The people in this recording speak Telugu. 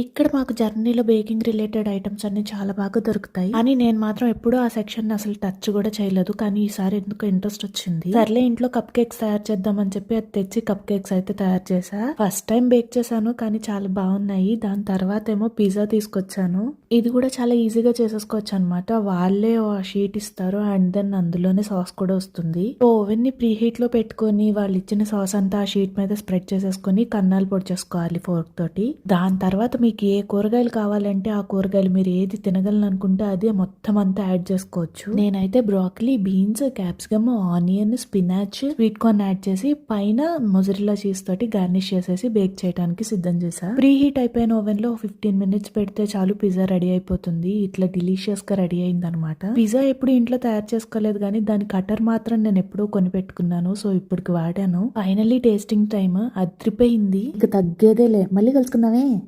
ఇక్కడ మాకు జర్నీలో బేకింగ్ రిలేటెడ్ ఐటమ్స్ అన్ని చాలా బాగా దొరుకుతాయి. కానీ నేను మాత్రం ఎప్పుడూ ఆ సెక్షన్ అసలు టచ్ కూడా చేయలేదు. కానీ ఈసారి ఎందుకు ఇంట్రెస్ట్ వచ్చింది. సర్లే ఇంట్లో కప్ కేక్స్ తయారు చేద్దామని చెప్పి అది తెచ్చి కప్ కేక్స్ అయితే తయారు చేసా ఫస్ట్ టైం బేక్ చేశాను కానీ చాలా బాగున్నాయి. దాని తర్వాత ఏమో పిజ్జా తీసుకొచ్చాను. ఇది కూడా చాలా ఈజీగా చేసేసుకోవచ్చు అనమాట వాళ్ళే ఆ షీట్ ఇస్తారు అండ్ దెన్ అందులోనే సాస్ కూడా వస్తుంది. ఓవెన్ని ప్రీ హీట్లో పెట్టుకొని వాళ్ళు ఇచ్చిన సాస్ అంతా ఆ షీట్ మీద స్ప్రెడ్ చేసేసుకొని కన్నాలు పొడి చేసుకోవాలి ఫోర్క్ తోటి. దాని తర్వాత మీకు ఏ కూరగాయలు కావాలంటే ఆ కూరగాయలు మీరు ఏది తినగలను అనుకుంటే అది మొత్తం అంతా యాడ్ చేసుకోవచ్చు. నేనైతే broccoli beans capsicum onion spinach sweet corn add చేసి పైన మొజరిలా చీజ్ తోటి గార్నిష్ చేసేసి బేక్ చేయడానికి సిద్ధం చేశా. ప్రీ హీట్ అయిపోయిన ఓవెన్లో ఫిఫ్టీన్ మినిట్స్ పెడితే చాలు పిజ్జా రెడీ అయిపోతుంది. ఇట్లా డిలీషియస్గా రెడీ అయింది అనమాట పిజ్జా ఎప్పుడు ఇంట్లో తయారు చేసుకోలేదు కానీ దాని కటర్ మాత్రం నేను ఎప్పుడూ కొనిపెట్టుకున్నాను సో ఇప్పటికి వాడాను. ఫైనల్లీ టేస్టింగ్ టైమ్ అద్రిపోయింది. ఇక తగ్గేదేలే. మళ్ళీ కలుసుకుందామే.